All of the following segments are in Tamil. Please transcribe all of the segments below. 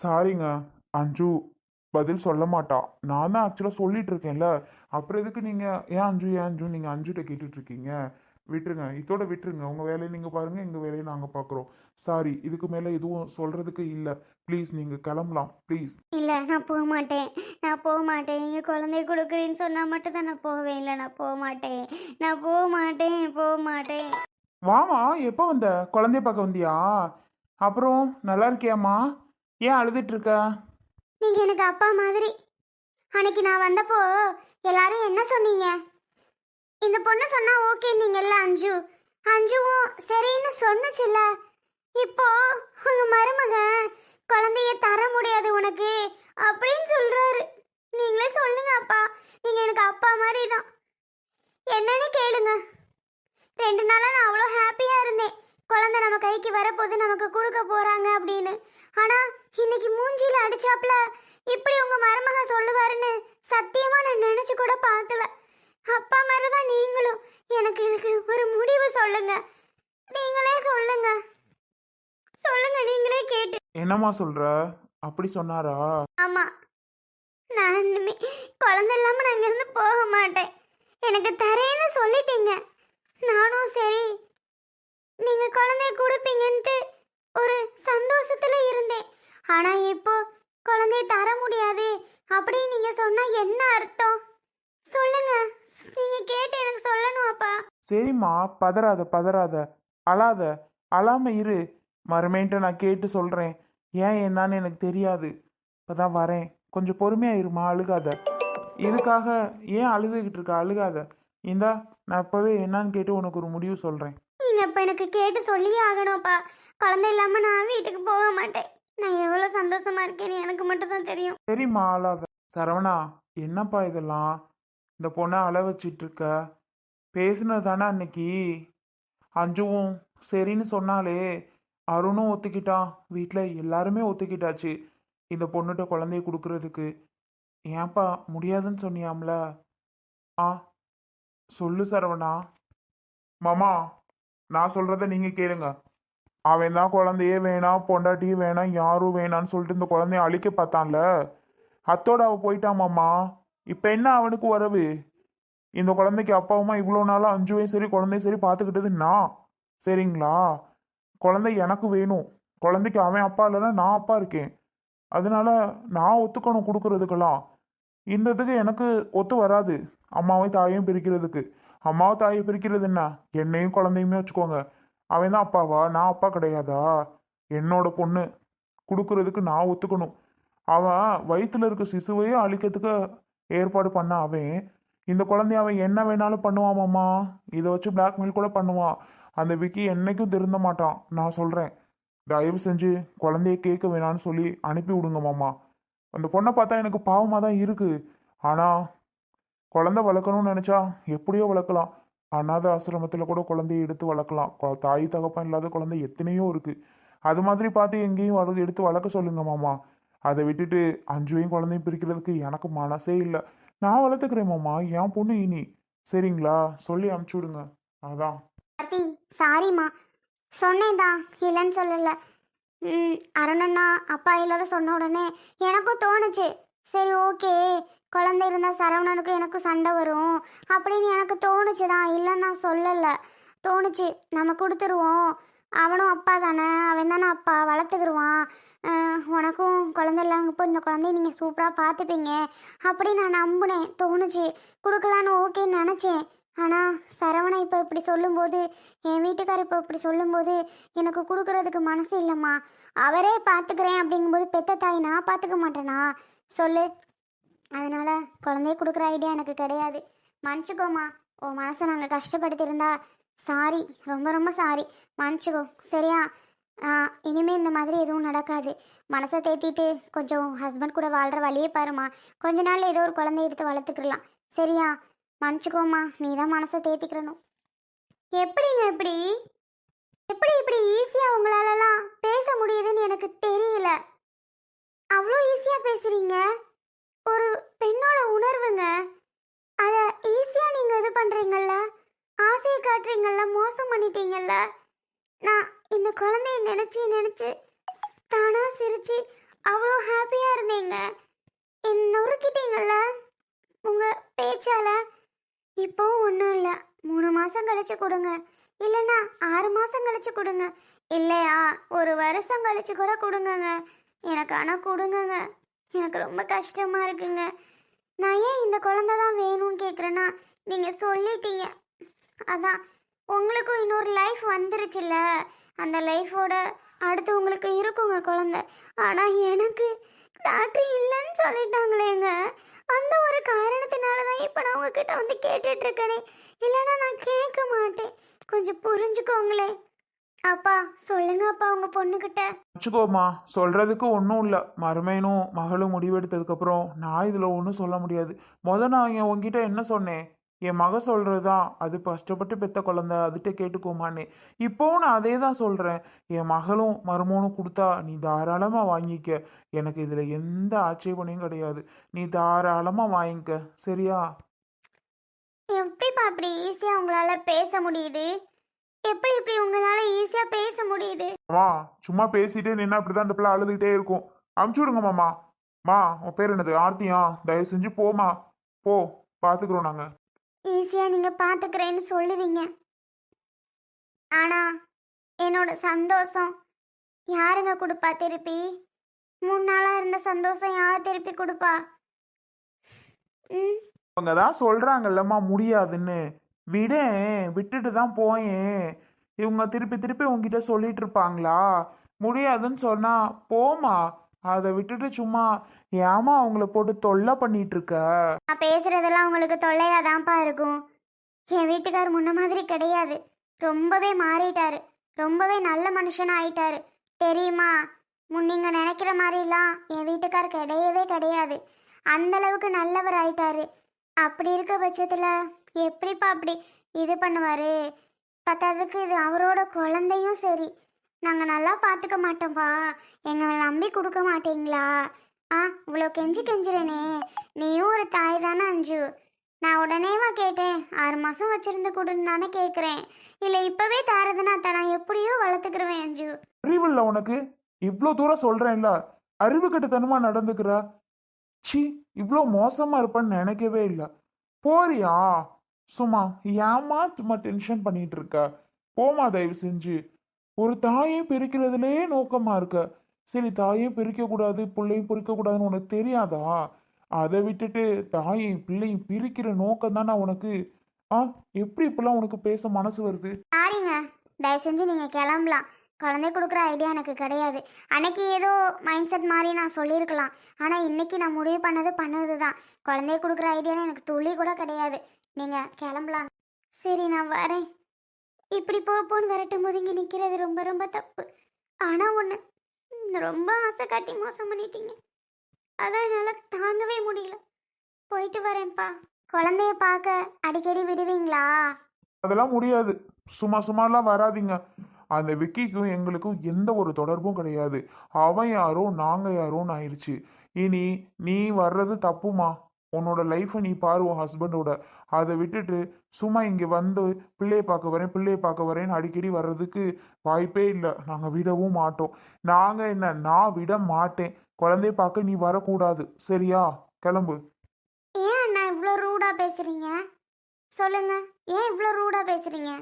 சாரிங்க அஞ்சு பதில் சொல்ல மாட்டா. நான் தான் ஆக்சுவலாக சொல்லிட்டு இருக்கேன்ல அப்புறம் எதுக்கு நீங்கள் ஏன் அஞ்சு ஏன் அஞ்சு? நீங்கள் அஞ்சுகிட்ட கேட்டுட்டு இருக்கீங்க விட்டுருங்க. இதோட விட்டுருங்க. உங்கள் வேலையை நீங்கள் பாருங்கள் எங்கள் வேலையை நாங்கள் பார்க்குறோம் சாரி இதுக்கு மேலே எதுவும் சொல்கிறதுக்கு இல்லை. ப்ளீஸ் நீங்கள் கிளம்பலாம். ப்ளீஸ் இல்லை நான் போக மாட்டேன். நான் போக மாட்டேன். நீங்கள் குழந்தைய கொடுக்குறேன்னு சொன்னால் மட்டும் தான் நான் போவேன். இல்லை நான் போக மாட்டேன். நான் போக மாட்டேன். போக மாட்டேன். வாமா எப்போ வந்த? குழந்தைய பார்க்க வந்தியா? அப்புறம் நல்லா இருக்கியாம்மா? ஏன் அழுதுட்டு இருக்கா நீங்கள் எனக்கு அப்பா மாதிரி. அன்னைக்கு நான் வந்தப்போ எல்லாரும் என்ன சொன்னீங்க? இந்த பொண்ணு சொன்னா ஓகே நீங்கல்ல அஞ்சு. அஞ்சுவும் சரின்னு சொன்னுச்சுல்ல. இப்போ உங்க மருமகன் குழந்தைய தர முடியாது உனக்கு அப்படின்னு சொல்றாரு. நீங்களே சொல்லுங்க அப்பா. நீங்க எனக்கு அப்பா மாதிரி தான் என்னன்னு கேளுங்க. ரெண்டு நாளா நான் அவ்வளோ ஹாப்பியா இருந்தேன். குழந்தை நம்ம கைக்கு வரப்போது நமக்கு கொடுக்க போறாங்க அப்படின்னு. ஆனா இன்னைக்கு மூஞ்சில அடிச்சாப்ல இப்படி உங்க மருமக சொல்லுவாருன்னு சத்தியமா நான் நினைச்சு கூட பார்க்கல. அப்பா மாதிரி தான் நீங்களும். எனக்கு இதுக்கு ஒரு முடிவு சொல்லுங்க. நீங்களே சொல்லுங்க. சொல்லுங்க நீங்களே கேட்டு. என்னம்மா சொல்கிற அப்படி சொன்னாரா? ஆமா. நான் இனிமே குழந்தை இல்லாம நான் இங்கிருந்து போக மாட்டேன். எனக்கு தரேன்னு சொல்லிட்டீங்க. நானும் சரி நீங்க குழந்தைய கொடுப்பீங்கன்ட்டு ஒரு சந்தோஷத்துல இருந்தேன். ஆனா இப்போ குழந்தைய தர முடியாது அப்படின்னு நீங்க சொன்னா என்ன அர்த்தம்? சொல்லுங்க. நீங்க கேட்டு எனக்கு சொல்லணும் அப்பா. சரிம்மா பதறாத பதறாத. அழாத. அழாம இரு. மறுமேன்ட்டு நான் கேட்டு சொல்கிறேன் ஏன் என்னன்னு எனக்கு தெரியாது. இப்பதான் வரேன். கொஞ்சம் பொறுமையா இருமா அழுகாத. இதுக்காக ஏன் அழுதுகிட்டு இருக்க? அழுகாத. இந்தா நான் இப்போவே என்னன்னு கேட்டு உனக்கு ஒரு முடிவு சொல்கிறேன் நீங்கள் எனக்கு கேட்டு சொல்லியே ஆகணும்ப்பா. குழந்தை இல்லாமல் நான் வீட்டுக்கு போக மாட்டேன். நான் எவ்வளோ சந்தோஷமா இருக்கேன்னு எனக்கு மட்டும் தான் தெரியும். சரிம்மா அழாத. சரவணா என்னப்பா இதெல்லாம்? இந்த பொண்ணை அள வச்சிட்டு இருக்க. பேசுனது தானே அன்னைக்கு? அஞ்சுவும் சரின்னு சொன்னாலே அருணும் ஒத்துக்கிட்டான். வீட்டில் எல்லாருமே ஒத்துக்கிட்டாச்சு. இந்த பொண்ணுகிட்ட குழந்தைய கொடுக்கறதுக்கு. ஏன்ப்பா முடியாதுன்னு சொன்னியாம்ல? ஆ சொல்லு சரவணா. மாமா நான் சொல்கிறத நீங்கள் கேளுங்க. அவன் தான் குழந்தையே வேணாம் பொண்டாட்டியே வேணாம் யாரும் வேணான்னு சொல்லிட்டு இந்த குழந்தைய அழிக்க பார்த்தான்ல? அத்தோட அவ போயிட்டாமாம்மா இப்போ என்ன அவனுக்கு உறவு? இந்த குழந்தைக்கு அப்பாவுமா இவ்வளோ நாளாக அஞ்சுவையும் சரி குழந்தையும் சரி பார்த்துக்கிட்டது நான். சரிங்களா? குழந்தை எனக்கு வேணும். குழந்தைக்கு அவன் அப்பா இல்லைன்னா நான் அப்பா இருக்கேன். அதனால நான் ஒத்துக்கணும் கொடுக்கறதுக்கெல்லாம். இந்த இதுக்கு எனக்கு ஒத்து வராது. அம்மாவையும் தாயையும் பிரிக்கிறதுக்கு. அம்மாவை தாயை பிரிக்கிறது என்ன? என்னையும் குழந்தையுமே வச்சுக்கோங்க. அவன் தான் அப்பாவா? நான் அப்பா கிடையாதா? என்னோட பொண்ணு. கொடுக்கறதுக்கு நான் ஒத்துக்கணும். அவன் வயிற்றுல இருக்க சிசுவையே அழிக்கிறதுக்கு ஏற்பாடு பண்ண அவன். இந்த குழந்தைய அவன் என்ன வேணாலும் பண்ணுவாமாம்மா இதை வச்சு பிளாக்மெயில் கூட பண்ணுவான். அந்த விக்கி என்னைக்கும் திருந்த மாட்டான். நான் சொல்கிறேன் தயவு செஞ்சு குழந்தைய கேட்க வேணான்னு சொல்லி அனுப்பி விடுங்க மாமா. அந்த பொண்ணை பார்த்தா எனக்கு பாவமாக தான் இருக்குது ஆனால் குழந்தை வளர்க்கணும்னு நினச்சா எப்படியோ வளர்க்கலாம். அனாத ஆசிரமத்தில் கூட குழந்தைய எடுத்து வளர்க்கலாம். கொ- தாய் தகப்பன் இல்லாத குழந்தை எத்தனையோ இருக்குது அது மாதிரி பார்த்து எங்கேயும் வளர்த்து எடுத்து வளர்க்க சொல்லுங்க மாமா. அதை விட்டுட்டு அஞ்சுவையும் குழந்தையும் பிரிக்கிறதுக்கு எனக்கு மனசே இல்லை. நான் வளர்த்துக்கிறேன் மாமா. என் பொண்ணு இனி. சரிங்களா? சொல்லி அமுச்சு விடுங்க. அதான். கார்த்தி சாரிம்மா. சொன்னேன் தான். இல்லைன்னு சொல்லலை. அருணண்ணா அப்பா எல்லாரும் சொன்ன உடனே எனக்கும் தோணுச்சு. சரி ஓகே. குழந்தை இருந்தால் சரவணனுக்கும் எனக்கும் சண்டை வரும். அப்படின்னு எனக்கு தோணுச்சு தான். இல்லைன்னு நான் சொல்லலை. தோணுச்சு. நம்ம கொடுத்துருவோம். அவனும் அப்பா தானே. அவன் தானே அப்பா. வளர்த்துக்கிருவான். உனக்கும் குழந்தை இப்போ இந்த குழந்தைய நீங்கள் சூப்பராக பார்த்துப்பீங்க. அப்படி நான் நம்பினேன். தோணுச்சு. கொடுக்கலான்னு ஓகேன்னு நினச்சேன். ஆனால் சரவணன் இப்போ இப்படி சொல்லும்போது என் வீட்டுக்கார் இப்போ இப்படி சொல்லும்போது எனக்கு கொடுக்குறதுக்கு மனசு இல்லைம்மா. அவரே பார்த்துக்கிறேன் அப்படிங்கும்போது பெத்த தாய் நான் பார்த்துக்க மாட்டேனா? சொல்லு. அதனால குழந்தைய கொடுக்குற ஐடியா எனக்கு கிடையாது. மன்னிச்சுக்கோமா ஓ மனசை நாங்கள் கஷ்டப்படுத்தியிருந்தா சாரி ரொம்ப ரொம்ப சாரி மன்னிச்சுக்கோ. சரியா? இனிமேல் இனிமே இந்த மாதிரி எதுவும் நடக்காது. மனசை தேத்திட்டு கொஞ்சம் ஹஸ்பண்ட் கூட வாழ்கிற வழியே பாருமா கொஞ்ச நாள் ஏதோ ஒரு குழந்தைய எடுத்து வளர்த்துக்கிடலாம் சரியா? மன்னிச்சுக்கோமா நீ தான் மனசை தேத்திக்கிறணும் எப்படிங்க இப்படி? எப்படி இப்படி ஈஸியாக உங்களாலலாம் பேச முடியுதுன்னு எனக்கு தெரியல. அவ்வளோ ஈஸியாக பேசுகிறீங்க ஒரு பெண்ணோட உணர்வுங்க. அதை ஈஸியாக நீங்கள் இது பண்ணுறீங்கல்ல ஆசையை காட்டுறீங்கல்ல? மோசம் பண்ணிட்டீங்கல்ல? நான் இந்த குழந்தைய நினச்சி நினச்சி தானாக சிரிச்சு அவ்வளோ நொறுக்கிட்டீங்கல்ல? உங்க பேச்சால. இப்போ ஒன்றும் இல்லை. மூணு மாசம் கழிச்சு கொடுங்க. இல்லைன்னா ஆறு மாசம் கழிச்சு கொடுங்க. இல்லையா? ஒரு வருஷம் கழிச்சு கூட கொடுங்கங்க. எனக்கு ஆனால் கொடுங்கங்க. எனக்கு ரொம்ப கஷ்டமா இருக்குங்க. நான் ஏன் இந்த குழந்தை தான் வேணும்னு கேட்குறேன்னா நீங்கள் சொல்லிட்டீங்க. அதான் உங்களுக்கும் இன்னொரு லைஃப் வந்துருச்சுல்ல. அந்த லைஃபோட அடுத்து உங்களுக்கு இருக்குங்க குழந்தை. ஆனால் எனக்கு டாக்டர் இல்லைன்னு சொல்லிட்டாங்களேங்க. அந்த ஒரு காரணத்தினால தான் இப்போ நான் உங்ககிட்ட வந்து கேட்டுட்ருக்கேனே இல்லைன்னா நான் கேட்க மாட்டேன். கொஞ்சம் புரிஞ்சுக்கோங்களேன். அப்பா சொல்லுங்க அப்பா உங்க பொண்ணுகிட்ட. வச்சுக்கோமா சொல்றதுக்கு ஒன்றும் இல்லை. மருமையனும் மகளும் முடிவெடுத்ததுக்கப்புறம் நான் இதில் ஒன்றும் சொல்ல முடியாது. முத நான் இங்க உன்கிட்ட என்ன சொன்னேன்? என் மக சொல்றதுதான். அது கஷ்டப்பட்டு பெத்த குழந்தை அதுகிட்ட கேட்டுக்கோமான்னு. இப்போவும் நான் அதே தான் சொல்கிறேன் என் மகளும் மருமகனும் கொடுத்தா நீ தாராளமாக வாங்கிக்க. எனக்கு இதில் எந்த ஆட்சேபனையும் கிடையாது. நீ தாராளமாக வாங்கிக்க. சரியா? எப்படிப்பா அப்படி ஈஸியாக உங்களால பேச முடியுது? எப்படி இப்படி உங்களால ஈஸியாக பேச முடியுது? மா சும்மா பேசிட்டே நின்னா அப்படிதான் அந்த பிள்ளை அழுதுகிட்டே இருக்கும். அமுச்சு விடுங்க மாமா. மா உன் பேர் என்னது? ஆர்த்தியா? தயவு செஞ்சு போமா போ பார்த்துக்குறோம் நாங்கள் ஈஸியாக நீங்கள் பார்த்துக்கிறேன்னு சொல்லுவீங்க. ஆனால் என்னோட சந்தோஷம் யாருங்க கொடுப்பா திருப்பி? மூணு நாளாக இருந்த சந்தோஷம் யார் திருப்பி கொடுப்பா? ம்? அவங்க தான் சொல்கிறாங்கல்லம்மா முடியாதுன்னு. விடு விட்டுட்டு தான் போயேன். இவங்க திருப்பி திருப்பி உங்ககிட்ட சொல்லிட்டு இருப்பாங்களா? முடியாதுன்னு சொன்னா போமா அதை விட்டுட்டு சும்மா ஏமா அவங்கள போட்டு தொல்லை பண்ணிட்டு இருக்க? நான் பேசுறதெல்லாம் உங்களுக்கு தொல்லையா தான்ப்பா இருக்கும். என் வீட்டுக்கார் முன்ன மாதிரி கிடையாது. ரொம்பவே மாறிட்டாரு. ரொம்பவே நல்ல மனுஷனா ஆயிட்டாரு. தெரியுமா? முன் நீங்க நினைக்கிற மாதிரிலாம் என் வீட்டுக்கார் கிடையவே கிடையாது. அந்த அளவுக்கு நல்லவர் ஆயிட்டாரு. அப்படி இருக்க பட்சத்தில் எப்படிப்பா அப்படி இது பண்ணுவார்? பத்தாததுக்கு இது அவரோட குழந்தையும் சரி. நாங்கள் நல்லா பார்த்துக்க மாட்டோம்ப்பா எங்களை நம்பி கொடுக்க மாட்டீங்களா? ஆ இவ்வளோ கெஞ்சி கெஞ்சுறேனே. நீயும் ஒரு தாய் தானே அஞ்சு. நான் உடனேவா கேட்டேன் ஆறு மாதம் வச்சுருந்து கொடுன்னு தானே கேட்குறேன் இல்லை இப்போவே தாரதுன்னா தான் நான் எப்படியோ வளர்த்துக்கிறவன் அஞ்சு. அறிவில்ல உனக்கு? இவ்வளோ தூரம் சொல்கிறேன்ல அறிவு கட்டுத்தனமாக நடந்துக்கிறா? சி இவ்வளோ மோசமாக இருப்பான்னு நினைக்கவே இல்லை. போறியா? சும்மா ஏமா சும்மா டென்ஷன் பண்ணிட்டு இருக்க போமா தயவு செஞ்சு. ஒரு தாயை பிரிக்கிறதுலே நோக்கமா இருக்க. சரி தாயை பிரிக்க கூடாது பிள்ளையும் பிரிக்க கூடாதுன்னு உனக்கு தெரியாதா? அதை விட்டுட்டு தாயையும் பிள்ளையும் பிரிக்கிற நோக்கம் தானே உனக்கு? ஆ எப்படி இப்பெல்லாம் உனக்கு பேச மனசு வருது? சாரிங்க. தயவு செஞ்சு நீங்கள் கிளம்பலாம். குழந்தை கொடுக்குற ஐடியா எனக்கு கிடையாது. அன்னைக்கு ஏதோ மைண்ட் செட் மாதிரி நான் சொல்லியிருக்கலாம். ஆனால் இன்னைக்கு நான் முடிவு பண்ணது பண்ணது தான் குழந்தை கொடுக்குற ஐடியான்னு எனக்கு துளி கூட கிடையாது. நீங்கள் கிளம்பலாம். சரி நான் வரேன். இப்படி போகப்போன்னு விரட்டும் போது இங்கே நிற்கிறது ரொம்ப ரொம்ப தப்பு. ஆனால் ஒன்று ரொம்ப ஆசை காட்டி மோசம் பண்ணிட்டீங்க. அதான் என்னால் தாங்கவே முடியல. போயிட்டு வரேன்ப்பா. குழந்தைய பார்க்க அடிக்கடி விடுவீங்களா? அதெல்லாம் முடியாது. சும்மா சும்மாலாம் வராதீங்க. அந்த விக்கிக்கும் எங்களுக்கும் எந்த ஒரு தொடர்பும் கிடையாது. அவன் யாரோ நாங்கள் யாரோன்னு ஆயிடுச்சு இனி நீ வர்றது தப்புமா? உன்னோட லைஃப்பை நீ பாரு உன் ஹஸ்பண்டோட அதை விட்டுட்டு சும்மா இங்கே வந்து பிள்ளையை பார்க்க வரேன் பிள்ளையை பார்க்க வரேன்னு அடிக்கடி வர்றதுக்கு வாய்ப்பே இல்லை. நாங்கள் விடவும் மாட்டோம். நாங்கள் என்ன நான் விட மாட்டேன். குழந்தைய பார்க்க நீ வரக்கூடாது. சரியா? கிளம்பு. ஏன் அண்ணா இவ்வளோ ரூடாக பேசுகிறீங்க சொல்லுங்க. ஏன் இவ்வளோ ரூடாக பேசுகிறீங்க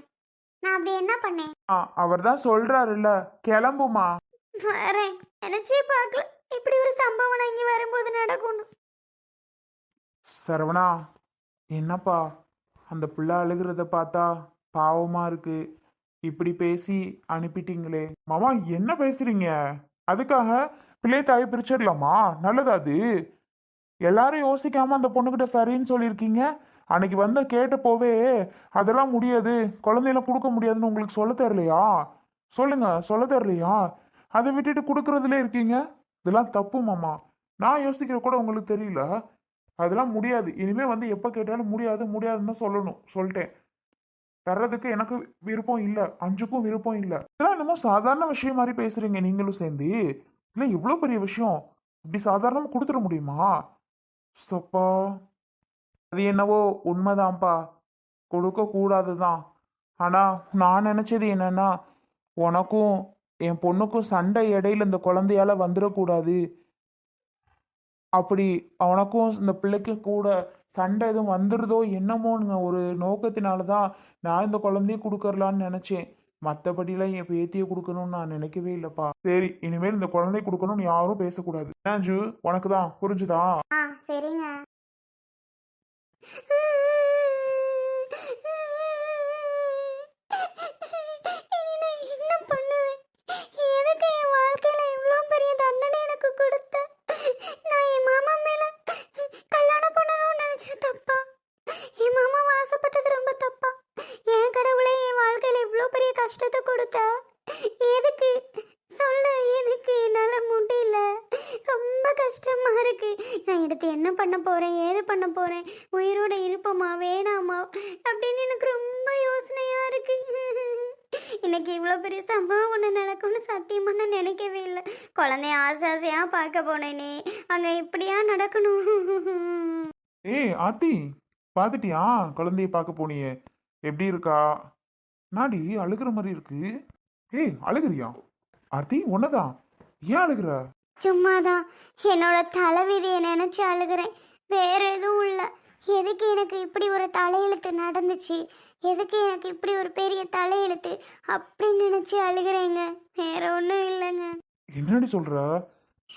நான் அப்படி என்ன பண்ணேன்? ஆ அவர் தான் சொல்றாருல்ல. கிளம்புமா வரேன். நினச்சே பார்க்கல. இப்படி ஒரு சம்பவம் நான் இங்கே வரும்போது நடக்கணும் சரவணா என்னப்பா? அந்த பிள்ளை அழுகிறத பார்த்தா பாவமா இருக்கு. இப்படி பேசி அனுப்பிட்டீங்களே. மாமா என்ன பேசுறீங்க? அதுக்காக பிள்ளை தாயை பிரிச்சிடலாமா? நல்லதா அது? எல்லாரும் யோசிக்காம அந்த பொண்ணுகிட்ட சரின்னு சொல்லியிருக்கீங்க. அன்னைக்கு வந்த கேட்ட போவே அதெல்லாம் முடியாது. குழந்தையெல்லாம் கொடுக்க முடியாதுன்னு உங்களுக்கு சொல்ல தெரியலையா? சொல்லுங்க சொல்ல தெரியலையா? அதை விட்டுட்டு கொடுக்கறதுல இருக்கீங்க? இதெல்லாம் தப்பு மாமா. நான் யோசிக்கிற கூட உங்களுக்கு தெரியல. அதெல்லாம் முடியாது. இனிமே வந்து எப்போ கேட்டாலும் முடியாது முடியாதுன்னு தான் சொல்லணும். சொல்லிட்டேன். தர்றதுக்கு எனக்கு விருப்பம் இல்லை. அஞ்சுக்கும் விருப்பம் இல்லை. இதெல்லாம் என்னமோ சாதாரண விஷயம் மாதிரி பேசுறீங்க நீங்களும் சேர்ந்து. இல்லை இவ்வளோ பெரிய விஷயம். இப்படி சாதாரணமாக கொடுத்துட முடியுமா? சப்பா. அது என்னவோ உண்மைதான்ப்பா. கொடுக்க கூடாது தான் ஆனால் நான் நினச்சது என்னன்னா உனக்கும் என் பொண்ணுக்கும் சண்டை இடையில இந்த குழந்தையால வந்துடக்கூடாது. அப்படி அவனுக்கும் இந்த பிள்ளைக்கு கூட சண்டை எதுவும் வந்துடுதோ என்னமோனுங்க ஒரு நோக்கத்தினால தான் நான் இந்த குழந்தைய கொடுக்கறலான்னு நினச்சேன். மற்றபடிலாம் என் பேத்தியை கொடுக்கணும்னு நான் நினைக்கவே இல்லைப்பா. சரி இனிமேல் இந்த குழந்தைய கொடுக்கணும்னு யாரும் பேசக்கூடாது. அஞ்சு? உனக்கு தான் புரிஞ்சுதா சரிங்க. என்ன பண்ணுவேன்? எதுக்கு என் வாழ்க்கையில இவ்வளோ பெரிய தண்டனை எனக்கு கொடுத்த நான் என் மாமா மேல கல்யாணம் பண்ணணும்னு நினைச்சேன் தப்பா? என் மாமா ஆசைப்பட்டது ரொம்ப தப்பா? என் கடவுளே என் வாழ்க்கையில இவ்வளோ பெரிய கஷ்டத்தை கொடுத்த? எதுக்கு? சொல்லு எதுக்கு? என்னால் முடியல. ரொம்ப கஷ்டமா இருக்கு. நான் எடுத்து என்ன பண்ண போறேன்? ஏது பண்ண போறேன்? உயிரோட இருப்போமா? வேணாமா? அப்படின்னு எனக்கு ரொம்ப யோசனையா இருக்கு. இன்னைக்கு இவ்வளோ பெரிய சம்பவம் ஒன்று நடக்கும்னு சத்தியமா நான் நினைக்கவே இல்லை. குழந்தைய ஆசை ஆசையா பார்க்க போனேனே. அங்கே இப்படியா நடக்கணும்? ஏய் ஆத்தி பார்த்துட்டியா குழந்தைய பார்க்க போனியே. எப்படி இருக்கா? நாடி அழுகிற மாதிரி இருக்கு. ஏய் அழுகிறியா? ஆர்த்தி உன்னதான் ஏன் அழுகுற? சும்மாதான். என்னோட தலைவிதியை நினைச்சு அழுகிறேன். வேற எதுவும் இல்லை. எதுக்கு எனக்கு இப்படி ஒரு தலையெழுத்து நடந்துச்சு? எதுக்கு எனக்கு இப்படி ஒரு பெரிய தலையெழுத்து? அப்படின்னு நினைச்சு அழுகிறேங்க. வேற ஒன்றும் இல்லைங்க. என்னடி சொல்ற?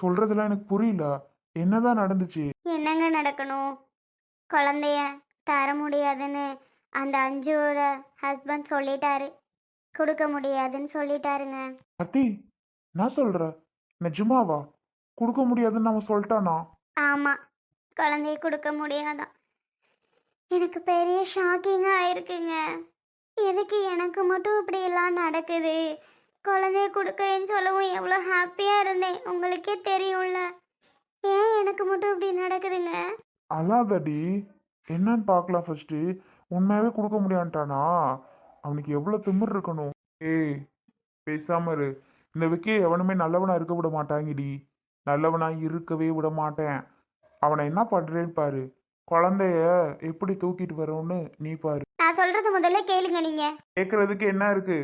சொல்றதெல்லாம் எனக்கு புரியல. என்னதான் நடந்துச்சு? என்னங்க நடக்கணும்? குழந்தைய தர முடியாதுன்னு அந்த அஞ்சுவோட ஹஸ்பண்ட் சொல்லிட்டாரு. கொடுக்க முடியாதுன்னு சொல்லிட்டாருங்க. ஆர்த்தி நான் சொல்ற? நிஜமாவா? கொடுக்க முடியாதுன்னு அவன் சொல்லிட்டானா? ஆமாம் குழந்தைய கொடுக்க முடியாதான். எனக்கு பெரிய ஷாக்கிங்காக இருக்குங்க. எதுக்கு எனக்கு மட்டும் இப்படி எல்லாம் நடக்குது? குழந்தைய கொடுக்குறேன்னு சொல்லவும் எவ்வளோ ஹாப்பியாக இருந்தேன். உங்களுக்கே தெரியும்ல. ஏன் எனக்கு மட்டும் இப்படி நடக்குதுங்க? அல்லாதடி என்னன்னு பார்க்கலாம் ஃபர்ஸ்ட்டு உண்மையாவே கொடுக்க முடியான்ட்டானா அவனுக்கு எவ்வளோ திமிர் இருக்கணும். ஏய் பேசாம இரு. இந்த விக்கியை எவனுமே நல்லவனா இருக்க விட மாட்டாங்கடி. நல்லவனா இருக்கவே விட மாட்டேன். அவனை என்ன பண்ணுறேன்னு பாரு. குழந்தைய எப்படி தூக்கிட்டு வரோன்னு நீ பாரு. நான் சொல்கிறது முதல்ல கேளுங்க நீங்கள் கேட்கறதுக்கு என்ன இருக்கு?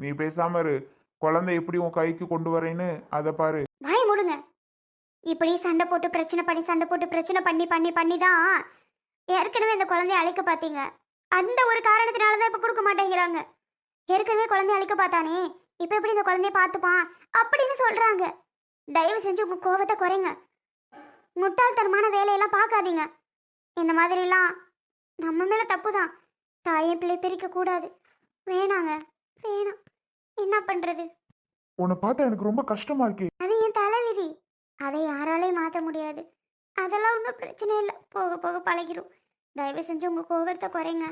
நீ பேசாம இரு. குழந்தை எப்படி உன் கைக்கு கொண்டு வரேன்னு அதை பாரு. வாய் மூடுங்க. இப்படி சண்டை போட்டு பிரச்சனை பண்ணி சண்டை போட்டு பிரச்சனை பண்ணி பண்ணி பண்ணி தான் ஏற்கனவே இந்த குழந்தைய அழிக்க பார்த்தீங்க அந்த ஒரு காரணத்தினால தான் இப்போ கொடுக்க மாட்டேங்கிறாங்க. ஏற்கனவே குழந்தைய அழிக்க பார்த்தானே? இப்போ எப்படி இந்த குழந்தைய பார்த்துப்பான்? அப்படின்னு சொல்கிறாங்க தயவு செஞ்சு உங்கள் கோபத்தை குறைங்க. முட்டாள்தனமான வேலையெல்லாம் பார்க்காதீங்க. இந்த மாதிரிலாம் நம்ம மேலே தப்பு தான் தாயை பிள்ளை பிரிக்க கூடாது. வேணாங்க வேணாம். என்ன பண்ணுறது உன்னை பார்த்தா எனக்கு ரொம்ப கஷ்டமா இருக்கே. அது என் தலைவிதி. அதை யாராலையும் மாற்ற முடியாது. அதெல்லாம் ஒன்றும் பிரச்சனை இல்லை. போக போக பழகிரும். தயவு செஞ்சு உங்கள் கோபத்தை குறைங்க.